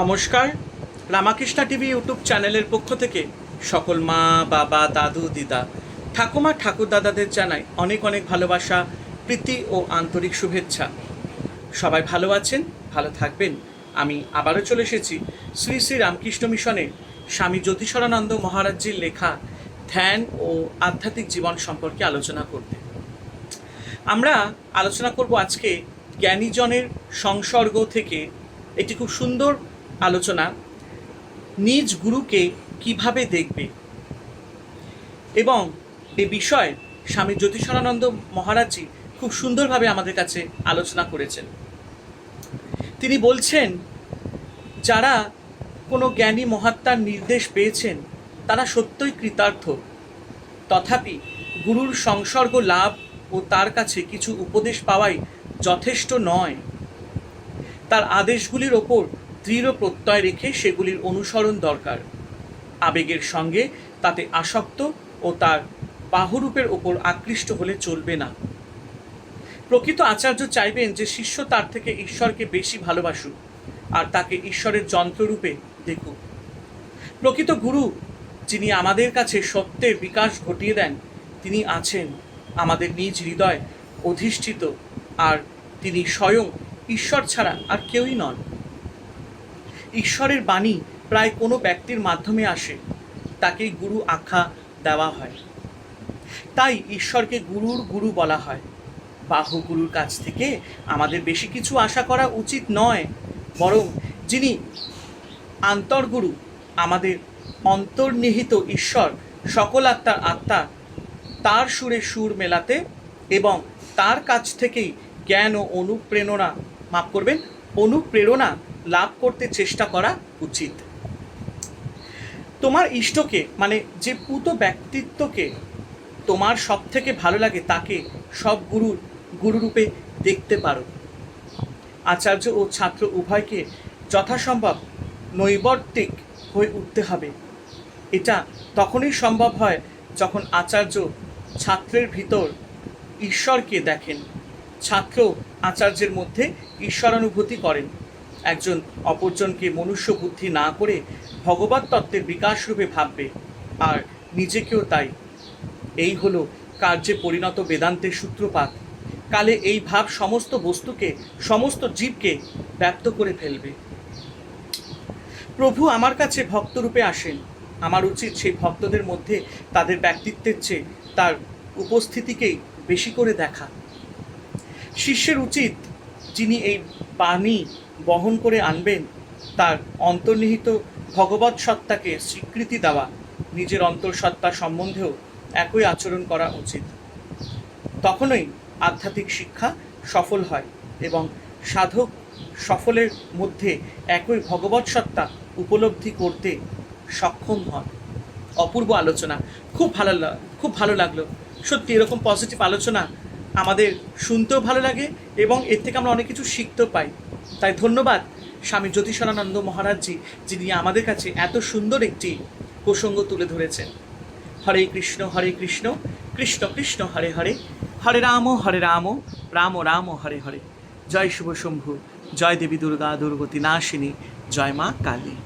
নমস্কার। Ramakrishna TV YouTube চ্যানেলের পক্ষ থেকে সকল মা, বাবা, দাদু, দিদা, ঠাকুমা, ঠাকুর দাদাদের জানাই অনেক অনেক ভালোবাসা, প্রীতি ও আন্তরিক শুভেচ্ছা। সবাই ভালো আছেন, ভালো থাকবেন। আমি আবারও চলে এসেছি শ্রী শ্রী রামকৃষ্ণ মিশনের স্বামী জ্যোতিষরানন্দ মহারাজজির লেখা ধ্যান ও আধ্যাত্মিক জীবন সম্পর্কে আলোচনা করতে। আমরা আলোচনা করব আজকে জ্ঞানীজনের সংসর্গ থেকে। একটি খুব সুন্দর আলোচনা, নিজ গুরুকে কীভাবে দেখবে? এবং এ বিষয়ে স্বামী জ্যোতিষানন্দ মহারাজজি খুব সুন্দরভাবে আমাদের কাছে আলোচনা করেছেন। তিনি বলছেন, যারা কোনো জ্ঞানী মহাত্মার নির্দেশ পেয়েছেন, তারা সত্যই কৃতার্থ। তথাপি গুরুর সংসর্গ লাভ ও তার কাছে কিছু উপদেশ পাওয়াই যথেষ্ট নয়। তার আদেশগুলির ওপর দৃঢ় প্রত্যয় রেখে সেগুলির অনুসরণ দরকার। আবেগের সঙ্গে তাতে আসক্ত ও তার বাহুরূপের ওপর আকৃষ্ট হলে চলবে না। প্রকৃত আচার্য চাইবেন যে শিষ্য তার থেকে ঈশ্বরকে বেশি ভালোবাসুক আর তাকে ঈশ্বরের যন্ত্ররূপে দেখুক। প্রকৃত গুরু যিনি আমাদের কাছে সত্যের বিকাশ ঘটিয়ে দেন, তিনি আছেন আমাদের নিজ হৃদয় অধিষ্ঠিত আর তিনি স্বয়ং ঈশ্বর ছাড়া আর কেউই নন। ঈশ্বরের বাণী প্রায় কোনো ব্যক্তির মাধ্যমে আসে, তাকেই গুরু আখ্যা দেওয়া হয়। তাই ঈশ্বরকে গুরুর গুরু বলা হয়। বাহু গুরুর কাছ থেকে আমাদের বেশি কিছু আশা করা উচিত নয়, বরং যিনি আন্তর্গুরু, আমাদের অন্তর্নিহিত ঈশ্বর, সকল আত্মার আত্মা, তার সুরে সুর মেলাতে এবং তার কাছ থেকেই জ্ঞান ও অনুপ্রেরণা মাফ করবেন। অনুপ্রেরণা লাভ করতে চেষ্টা করা উচিত। তোমার ইষ্টকে মানে যে পুত ব্যক্তিত্বকে তোমার সব থেকে ভালো লাগে, তাকে সব গুরুর গুরুরূপে দেখতে পারো। আচার্য ও ছাত্র উভয়কে যথাসম্ভব নৈবর্তিক হয়ে উঠতে হবে। এটা তখনই সম্ভব হয় যখন আচার্য ছাত্রের ভিতর ঈশ্বরকে দেখেন। ছাত্র আচার্যের মধ্যে ঈশ্বরানুভূতি করেন। একজন অপরজনকে মনুষ্য বুদ্ধি না করে ভগবত তত্ত্বের বিকাশ রূপে ভাববে, আর নিজেকেও তাই। এই হলো কার্যে পরিণত বেদান্তের সূত্রপাত। কালে এই ভাব সমস্ত বস্তুকে, সমস্ত জীবকে ব্যক্ত করে ফেলবে। প্রভু আমার কাছে ভক্তরূপে আসেন। আমার উচিত সেই ভক্তদের মধ্যে তাদের ব্যক্তিত্বের চেয়ে তার উপস্থিতিকেই বেশি করে দেখা। শিষ্যের উচিত যিনি এই বাণী বহন করে আনবেন, তার অন্তর্নিহিত ভগবত সত্তাকে স্বীকৃতি দেওয়া নিজের অন্তঃসত্তা সম্বন্ধেও একই আচরণ করা উচিত। তখনই আধ্যাত্মিক শিক্ষা সফল হয় এবং সাধক সফলের মধ্যে একই ভগবত সত্তা উপলব্ধি করতে সক্ষম হন। অপূর্ব আলোচনা। খুব ভালো খুব ভালো লাগল। সত্যি এরকম পজিটিভ আলোচনা আমাদের শুনতেও ভালো লাগে এবং এর থেকে আমরা অনেক কিছু শিখতেও পাই। তাই ধন্যবাদ স্বামী জ্যোতিষানন্দ মহারাজজি, যিনি আমাদের কাছে এত সুন্দর একটি প্রসঙ্গ তুলে ধরেছেন। হরে কৃষ্ণ হরে কৃষ্ণ কৃষ্ণ কৃষ্ণ, হরে হরে হরে রাম হরে রাম রাম রাম, হরে হরে। জয় শুভ শম্ভু, জয় দেবী দুর্গা, দুর্গতি নাশিনী, জয় মা কালী।